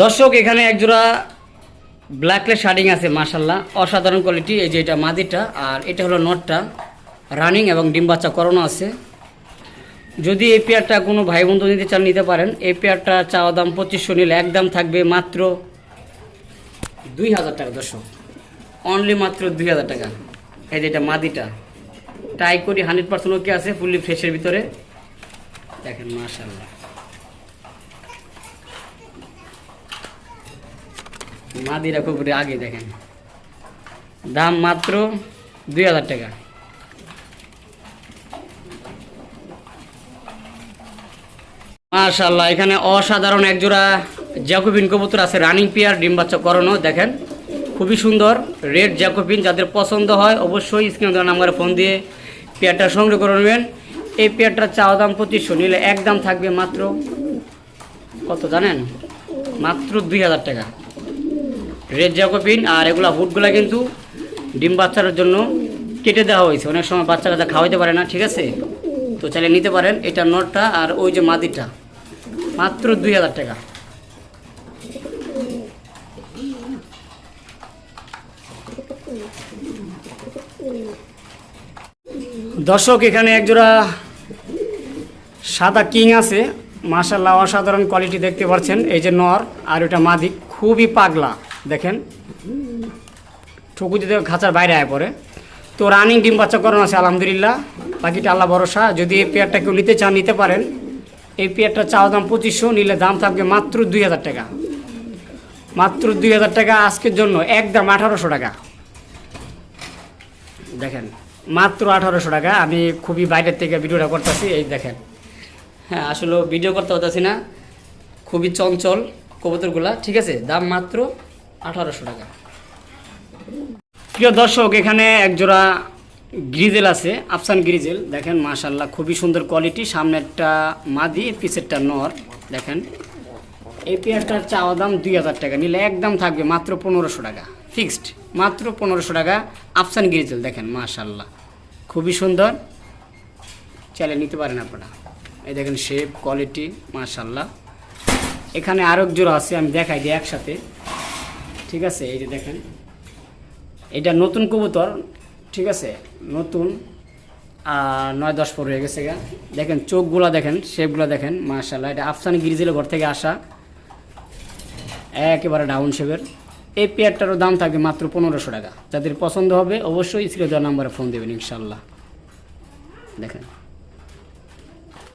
দর্শক, এখানে একজোড়া ব্ল্যাকলেস শার্ডিং আছে মার্শাল্লাহ অসাধারণ কোয়ালিটি এই যে এটা মাদিটা আর এটা হলো নটটা। রানিং এবং ডিম বাচ্চা করানো আছে। যদি এই পেয়ারটা কোনো ভাই বন্ধু নিতে চান, নিতে পারেন। এই পেয়ারটা চাওয়া দাম পঁচিশশো নিলে একদম থাকবে মাত্র দুই হাজার টাকা, দর্শক। অনলি মাত্র দুই হাজার টাকা। এই যে এটা মাদিটা ট্রাই করি হান্ড্রেড পার্সেন্ট ওকে আছে ফুললি ফ্রেশের ভিতরে। দেখেন মাশাল্লাহ মাদিরা খুব আগে দেখেন। দাম মাত্র দুই হাজার টাকা। মাশাল্লাহ এখানে অসাধারণ একজোড়া জ্যাকোবিন কবুতর আছে রানিং পেয়ার ডিম বাচ্চা করানো, দেখেন। খুবই সুন্দর রেড জ্যাকোবিন, যাদের পছন্দ হয় অবশ্যই স্ক্রিন দেওয়া নাম্বারে ফোন দিয়ে পেয়ারটা সংগ্রহ করে নেবেন। এই পেয়ারটার চাওয়া দাম পঁচিশশো, নিলে একদম থাকবে মাত্র কত জানেন? মাত্র দুই হাজার টাকা। রেড জ্যাকোবিন আর এগুলা হুটগুলা কিন্তু ডিম বাচ্চার জন্য কেটে দেওয়া হয়েছে। অনেক সময় বাচ্চা কাচ্চা খাওয়াইতে পারে না, ঠিক আছে? তো চাইলে নিতে পারেন। এটা নটটা আর ওই যে মাদিটা। মাত্র দুই হাজার টাকা। দর্শক, এখানে একজোড়া সাদা কিং আছে। মাশাল্লাহ অসাধারণ কোয়ালিটি দেখতে পাচ্ছেন। এই যে নর আর ওটা মাদি। খুবই পাগলা। দেখেন। ঠুকু যদি খাঁচার বাইরে আয় পড়ে। তো রানিং ডিম বাচ্চা করানো আছে, আলহামদুলিল্লাহ। বাকিটা আল্লাহ ভরসা। যদি এই পেয়ারটা কেউ নিতে চান, নিতে পারেন। এই পেয়ারটা চাওয়া দাম পঁচিশশো, নিলে দাম থাকবে মাত্র দুই হাজার টাকা। মাত্র দুই হাজার টাকা আজকের জন্য একদম আঠারোশো টাকা। দেখেন, মাত্র আঠারোশো টাকা। আমি খুবই বাইরের থেকে ভিডিওটা করতেছি, এই দেখেন। হ্যাঁ আসলে ভিডিও করতে হতেছি না। খুবই চঞ্চল কবুতরগুলা, ঠিক আছে? দাম মাত্র আঠারোশো টাকা। প্রিয় দর্শক, এখানে একজোড়া গ্রিজেল আছে, আফসান গ্রিজেল। দেখেন মাশাল্লাহ খুবই সুন্দর কোয়ালিটি। সামনেরটা মাদি, পিছেরটা নর। দেখেন, এই পেয়ারটার চাওয়া দাম দুই হাজার টাকা। নিলে একদম থাকবে মাত্র পনেরোশো টাকা। ফিক্সড, মাত্র পনেরোশো টাকা। আফসান গ্রিজেল, দেখেন মাশাল্লাহ খুবই সুন্দর। চাইলে নিতে পারেন আপনারা। এই দেখেন শেপ কোয়ালিটি মাশাল্লাহ এখানে আরও এক জোড়া আছে, আমি দেখাই দিই একসাথে। ঠিক আছে, এই যে দেখেন। এটা নতুন কবুতর, ঠিক আছে, নতুন নয় দশ পর হয়ে গেছে গা। দেখেন, চোখগুলা দেখেন শেপগুলো দেখেন মার্শাল্লাহ এটা আফসানি গিরিজেল ঘর থেকে আসা। একেবারে ডাউন শেপের এই পেয়ারটারও দাম থাকবে মাত্র পনেরোশো টাকা। যাদের পছন্দ হবে, অবশ্যই স্ক্রিনে দেওয়া নাম্বারে ফোন দেবেন ইনশাল্লাহ দেখেন।